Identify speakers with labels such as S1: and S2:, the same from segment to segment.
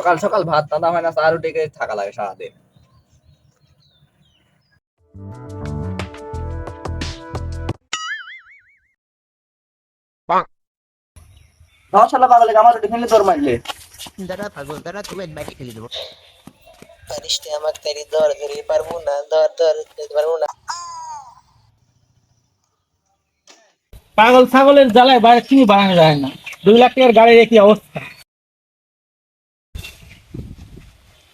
S1: সকাল সকাল ভাত রান্না হয় না চা রুটি থাকা লাগে সারাদিন। পাগলে আমার রুটি খেলে তোর মারলে
S2: দাঁড়া পাগল দাঁড়া তুমি বাইকে খেলে দেবো।
S3: পারিস তুই আমাকে তারি ধর ধরে পারব না ধর ধরতে পারব না।
S4: পাগল ছাগলের জ্বালায় বাইরে চিনি বানানো যায় না। দুই লাখ টাকার গাড়ির একই অবস্থা।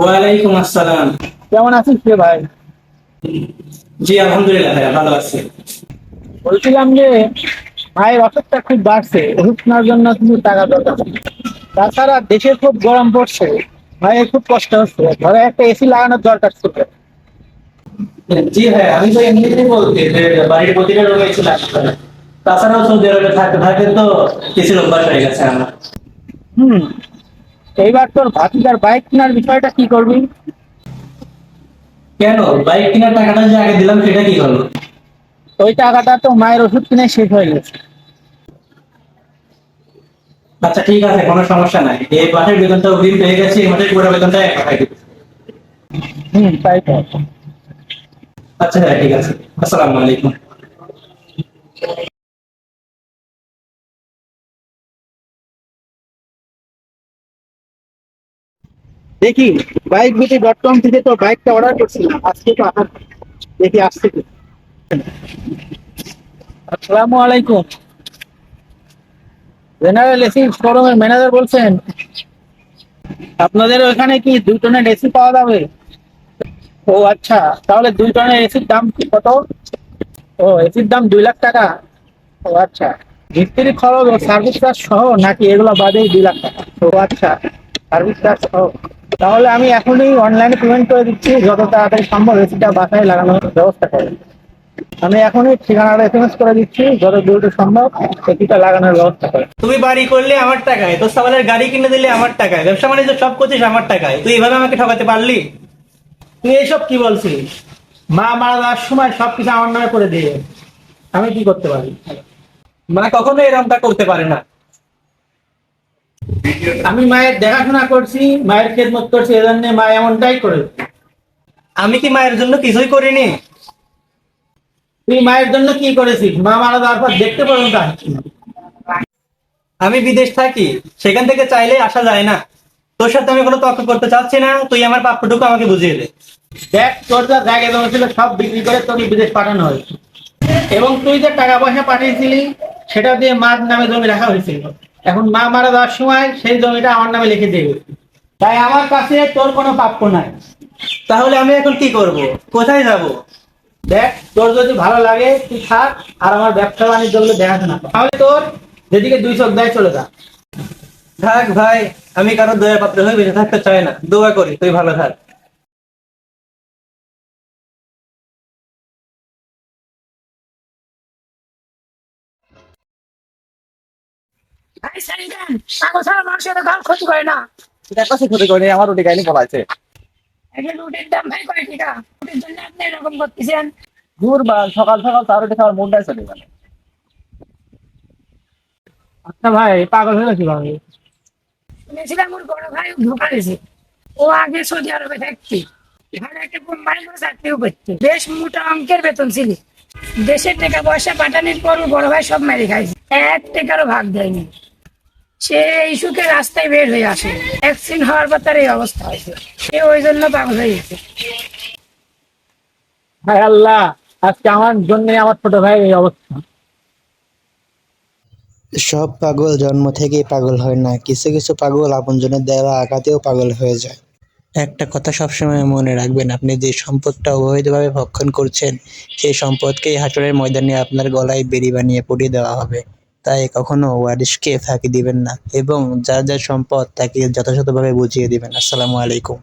S5: ওয়ালাইকুম আসসালাম।
S4: কেমন আছিস রে ভাই?
S5: জি আলহামদুলিল্লাহ ভাইয়া ভালো আছি।
S4: বলছিলাম যে মায়ের অসুখটা খুব বাড়ছে ওষুধ কেনার জন্য কিছু টাকা দরকার। তাছাড়া দেশে খুব গরম পড়ছে মায়ের খুব কষ্ট হচ্ছে। ঘরে একটা এসি লাগানোর দরকার ছিল।
S5: জি ভাইয়া আমি তো এমনিতেই বলছি যে বাড়ির প্রতিটা রোগে একটু লাগতে তাছাড়াও সৌদি আরবে থাকতে থাকতে তো কিছু অভ্যাস হয়ে গেছে আমার।
S4: হুম এইবার তোর ভাতিজার বাইক কেনার বিষয়টা কি করবি?
S5: কেন? বাইক কেনার টাকাটা যে আগে দিলাম সেটা কি হলো
S4: ওই টাকাটা তো মায়ের ওষুধ কিনে শেষ হয়ে গেছে।
S5: আচ্ছা ঠিক আছে কোনো সমস্যা নাই। এই মাসের বেতনটা অগ্রিম পেয়ে গেছি এই মাসের পুরো বেতনটা এক দিচ্ছি
S4: হুম তাই তো।
S5: আচ্ছা ঠিক আছে। আসসালামু আলাইকুম।
S4: দেখি বাইক বিটি ডট কম থেকে তো বাইকটা অর্ডার করছিলাম আজকে তো আসার দেখি আসছে কি আসসালামু আলাইকুম। জেনারেল এসি শোরুমের ম্যানেজার বলছেন, আপনাদের ওখানে কি দুই টনের এসি পাওয়া যাবে? ও আচ্ছা তাহলে দুই টনের এসির দাম কত? ও এসির দাম দুই লাখ টাকা। ও আচ্ছা মিস্ত্রি খরচ ও সার্ভিস চার্জ সহ নাকি এগুলো বাদেই দুই লাখ টাকা? ও আচ্ছা সার্ভিস চার্জ সহ। তাহলে আমি এখনই অনলাইনে পেমেন্ট করে দিচ্ছি, যত তাড়াতাড়ি সম্ভব এসিটা বাসায় লাগানোর ব্যবস্থা করে আমি এখনই ঠিকানাটা এসএমএস করে দিচ্ছি, যত দ্রুত সম্ভব এসিটা লাগানোর ব্যবস্থা করে
S5: তুমি বাড়ি করলে আমার টাকায়, তোর সাবালের গাড়ি কিনে দিলে আমার টাকায়, ব্যবসা বাণিজ্য সব করছিস আমার টাকায়, তুই এভাবে আমাকে ঠকাতে পারলি?
S4: তুই এইসব কি বলছিস? মা মারা যাওয়ার সময় সবকিছু আমার নামে করে দিয়ে, আমি কি করতে পারি?
S5: মা কখনো এরকমটা করতে পারে না।
S4: আমি মায়ের দেখাশোনা করছি মায়ের খেদমত করছি এজন্য মা এমনটাই করে।
S5: আমি কি মায়ের জন্য কিছুই করিনি?
S4: তুই মায়ের জন্য কি করেছিস? মা মারা যাওয়ার পর দেখতে পর্যন্ত না।
S5: আমি বিদেশ থাকি সেখান থেকে চাইলে আসা যায় না। তোর সাথে আমি কোনো তর্ক করতে চাচ্ছি না তুই আমার প্রাপ্যটুকু আমাকে বুঝিয়ে দে।
S4: দেখ তোর যা জায়গা জমা ছিল সব বিক্রি করে তোকে বিদেশ পাঠানো হয়েছে। এবং তুই যে টাকা পয়সা পাঠিয়েছিলি সেটা দিয়ে মার নামে জমি রাখা হয়েছিল। এখন মা মারা যাওয়ার সময় সেই জমিটা আমার নামে লিখে দেবে তাই আমার কাছে তোর কোনো প্রাপ্য নাই।
S5: তাহলে আমি এখন কি করব? কোথায় যাব?
S4: দেখ, তোর যদি ভালো লাগে, তুই থাক, আর আমার ব্যবসা বাণিজ্যগুলো কর। তাহলে তোর যেদিকে দুই চোখ দেয় চলে যা।
S5: থাক ভাই, আমি কারও দয়া পাত্র হয়ে বেঁচে থাকতে চাই না। দোয়া করি, তুই ভালো থাক।
S6: মানুষের ক্ষতি করে না।
S1: ক্ষতি করেনি আমার রুটি খাইনি পলাইছে
S6: রুটির দাম ভাই কয় টাকা রুটির জন্য আপনি এরকম করতেছেন?
S1: দূর সকাল সকাল চা রুটি খাওয়ার মুডটাই চলে গেল
S4: আচ্ছা ভাই পাগল হলো কীভাবে
S6: শুনেছিলাম ওর বড় ভাই ধোকা দিয়েছে। ও আগে সৌদি আরবে থাকতে। ভালো একটা কোম্পানি করে চাকরিও করতে। বেশ মোটা অঙ্কের বেতন ছিল। দেশের টাকা পয়সা পাঠানোর পর বড় ভাই সব মেরে খাইছে। এক টাকারও ভাগ দেয়নি। সে এই সুখে রাস্তায় বের হয়ে আসে। অ্যাক্সিডেন্ট হওয়ার পর তার এই অবস্থা হয়েছে। সে ওই জন্য পাগল হয়ে গেছে।
S4: হায় আল্লাহ আজকে আমার জন্য আমার ছোট ভাই এই অবস্থা।
S2: সব পাগল জন্ম থেকেই পাগল হয় না। কিছু কিছু পাগল আপনজনের দেওয়া আঘাতেও পাগল হয়ে যায়। একটা কথা সবসময় মনে রাখবেন আপনি যে সম্পদটা অবৈধভাবে ভক্ষণ করছেন সেই সম্পদকেই হাসরের ময়দানে আপনার গলায় বেরি বানিয়ে পড়িয়ে দেওয়া হবে। তাই কখনো ওয়ারিশকে ফাঁকি দিবেন না এবং যা যা সম্পদ তাকে যথাযথভাবে বুঝিয়ে দিবেন। আসসালামু আলাইকুম।